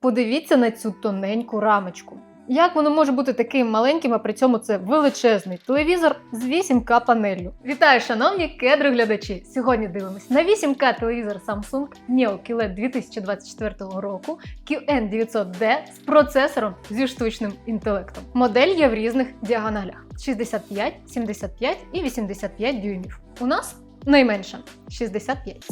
Подивіться на цю тоненьку рамочку. Як воно може бути таким маленьким, а при цьому це величезний телевізор з 8К панеллю. Вітаю, шановні кедри-глядачі! Сьогодні дивимось на 8К телевізор Samsung Neo QLED 2024 року QN900D з процесором зі штучним інтелектом. Модель є в різних діагоналях: 65, 75 і 85 дюймів. У нас найменша 65.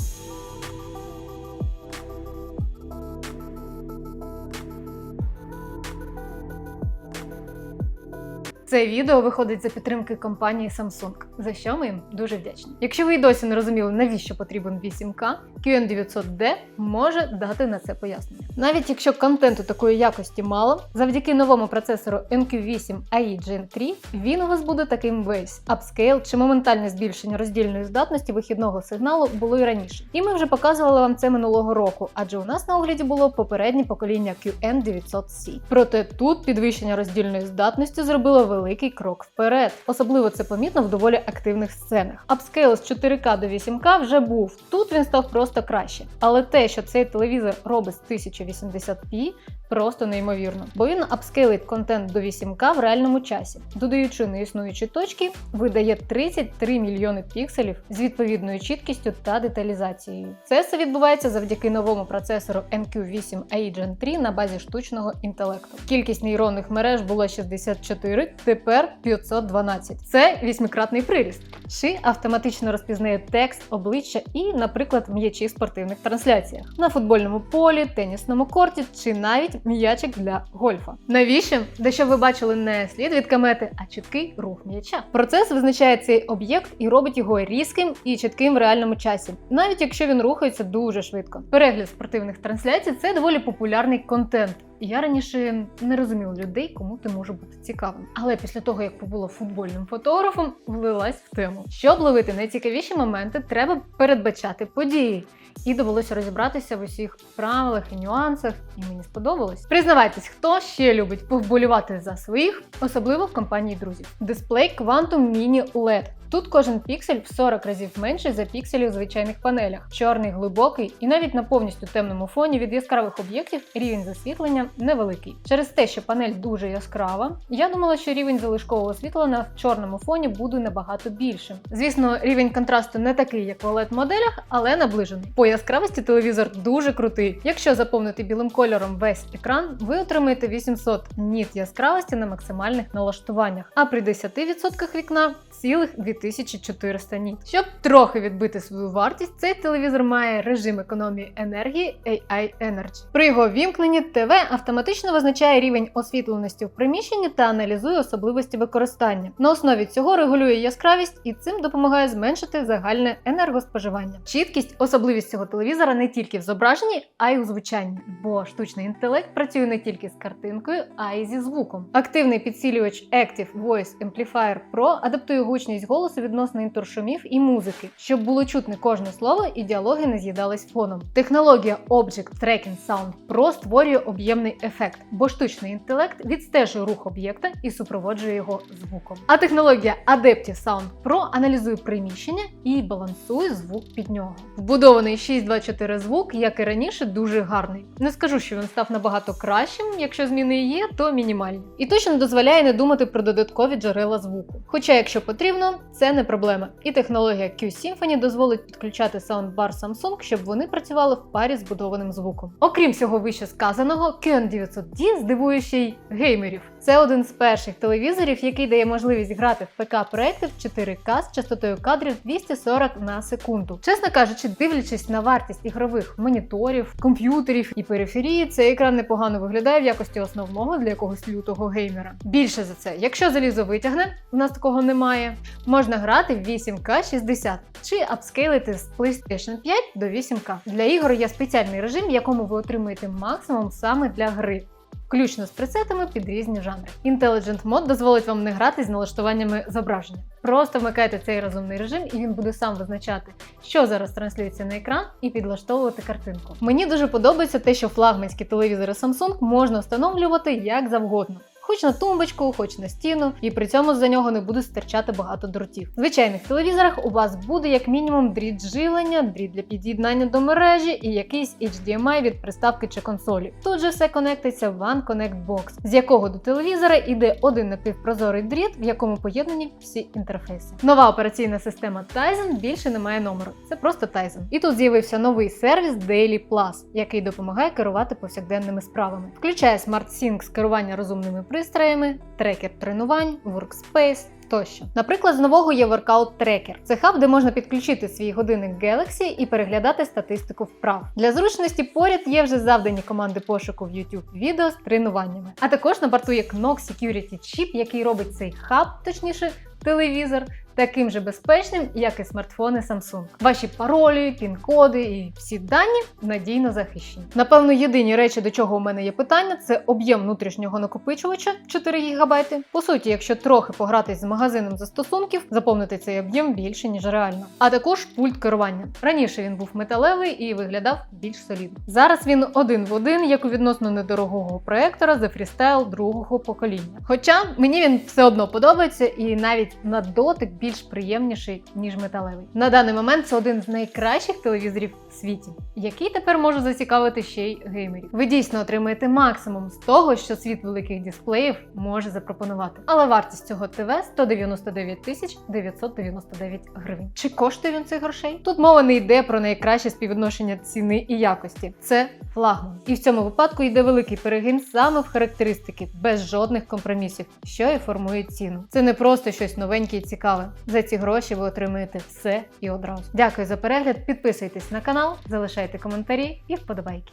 Це відео виходить за підтримки компанії Samsung, за що ми їм дуже вдячні. Якщо ви й досі не розуміли, навіщо потрібен 8К, QN900D може дати на це пояснення. Навіть якщо контенту такої якості мало, завдяки новому процесору NQ8 AI Gen 3 він у вас буде таким весь. Апскейл чи моментальне збільшення роздільної здатності вихідного сигналу було і раніше. І ми вже показували вам це минулого року, адже у нас на огляді було попереднє покоління QN900C. Проте тут підвищення роздільної здатності зробило великий крок вперед. Особливо це помітно в доволі активних сценах. Апскейл з 4К до 8К вже був. Тут він став просто краще. Але те, що цей телевізор робить з 1080p, просто неймовірно. Бо він апскейлить контент до 8К в реальному часі, додаючи на існуючі точки, видає 33 мільйони пікселів з відповідною чіткістю та деталізацією. Це все відбувається завдяки новому процесору NQ8 AI Gen 3 на базі штучного інтелекту. Кількість нейронних мереж була 64, тепер 512. Це вісьмикратний приріст. Ши автоматично розпізнає текст, обличчя і, наприклад, м'ячі в спортивних трансляціях на футбольному полі, тенісному корті чи навіть м'ячик для гольфа. Навіщо? Дещо ви бачили не слід від камети, а чіткий рух м'яча. Процес визначає цей об'єкт і робить його різким і чітким в реальному часі, навіть якщо він рухається дуже швидко. Перегляд спортивних трансляцій це доволі популярний контент. Я раніше не розуміла людей, кому це може бути цікавим. Але після того, як побула футбольним фотографом, влилась в тему. Щоб ловити найцікавіші моменти, треба передбачати події. І довелося розібратися в усіх правилах і нюансах, і мені сподобалось. Признавайтесь, хто ще любить повболювати за своїх, особливо в компанії друзів. Дисплей Quantum Mini LED. Тут кожен піксель в 40 разів менший за пікселі у звичайних панелях. Чорний, глибокий і навіть на повністю темному фоні від яскравих об'єктів рівень засвітлення невеликий. Через те, що панель дуже яскрава, я думала, що рівень залишкового світла на чорному фоні буде набагато більшим. Звісно, рівень контрасту не такий, як в oled моделях, але наближений. По яскравості телевізор дуже крутий. Якщо заповнити білим кольором весь екран, ви отримаєте 800 ніт яскравості на максимальних налаштуваннях, а при 10% вікна цілих 2400 ніт. Щоб трохи відбити свою вартість, цей телевізор має режим економії енергії AI Energy. При його вімкненні ТВ автоматично визначає рівень освітленості в приміщенні та аналізує особливості використання. На основі цього регулює яскравість і цим допомагає зменшити загальне енергоспоживання. Чіткість особливість цього телевізора не тільки в зображенні, а й у звучанні, бо штучний інтелект працює не тільки з картинкою, а й зі звуком. Активний підсилювач Active Voice Amplifier Pro адаптує гучність голосу відносно інтершумів і музики, щоб було чутне кожне слово і діалоги не з'їдались фоном. Технологія Object Tracking Sound Pro створює об'ємний ефект, бо штучний інтелект відстежує рух об'єкта і супроводжує його звуком. А технологія Adaptive Sound Pro аналізує приміщення і балансує звук під нього. Вбудований 624 звук, як і раніше, дуже гарний. Не скажу, що він став набагато кращим, якщо зміни є, то мінімальні. І точно дозволяє не думати про додаткові джерела звуку. Хоча, якщо потрібно, це не проблема. І технологія Q-Symphony дозволить підключати саундбар Samsung, щоб вони працювали в парі з будованим звуком. Окрім всього вище сказаного, QN900D здивує ще й геймерів. Це один з перших телевізорів, який дає можливість грати в ПК-проекти в 4К з частотою кадрів 240 на секунду. Чесно кажучи, дивлячись на вартість ігрових моніторів, комп'ютерів і периферії, цей екран непогано виглядає в якості основного для якогось лютого геймера. Більше за це, якщо залізо витягне, у нас такого немає, можна грати в 8К 60 чи апскейлити з PlayStation 5 до 8К. Для ігор є спеціальний режим, в якому ви отримуєте максимум саме для гри. Включно з пресетами під різні жанри. Intelligent Mode дозволить вам не грати з налаштуваннями зображення. Просто вмикайте цей розумний режим, і він буде сам визначати, що зараз транслюється на екран, і підлаштовувати картинку. Мені дуже подобається те, що флагманські телевізори Samsung можна встановлювати як завгодно. Хоч на тумбочку, хоч на стіну, і при цьому за нього не буде стирчати багато дротів. В звичайних телевізорах у вас буде як мінімум дріт живлення, дріт для під'єднання до мережі і якийсь HDMI від приставки чи консолі. Тут же все конектиться в One Connect Box, з якого до телевізора йде один напівпрозорий дріт, в якому поєднані всі інтерфейси. Нова операційна система Tizen більше не має номеру. Це просто Tizen. І тут з'явився новий сервіс Daily Plus, який допомагає керувати повсякденними справами. Включає Smart Sync з керування розумними трекер тренувань, Workspace. Тощо, наприклад, з нового є Workout Tracker. Це хаб, де можна підключити свій годинник Galaxy і переглядати статистику вправ. Для зручності поряд є вже завдані команди пошуку в YouTube відео з тренуваннями. А також на борту є Knox Security Chip, який робить цей хаб, точніше телевізор, таким же безпечним, як і смартфони Samsung. Ваші паролі, пін-коди і всі дані надійно захищені. Напевно, єдині речі, до чого у мене є питання, це об'єм внутрішнього накопичувача 4 ГБ. По суті, якщо трохи погратись з магазином застосунків, заповнити цей об'єм більше ніж реально. А також пульт керування. Раніше він був металевий і виглядав більш солідно. Зараз він один в один, як у відносно недорогого проектора The Freestyle другого покоління. Хоча мені він все одно подобається і навіть на дотик більш приємніший, ніж металевий. На даний момент це один з найкращих телевізорів в світі, який тепер може зацікавити ще й геймерів. Ви дійсно отримаєте максимум з того, що світ великих дисплеїв може запропонувати. Але вартість цього ТВ 199 тисяч 999 гривень. Чи коштує він цих грошей? Тут мова не йде про найкраще співвідношення ціни і якості. Це флагман. І в цьому випадку йде великий перегін саме в характеристики, без жодних компромісів, що і формує ціну. Це не просто щось новеньке і цікаве. За ці гроші ви отримаєте все і одразу. Дякую за перегляд. Підписуйтесь на канал, залишайте коментарі і вподобайки.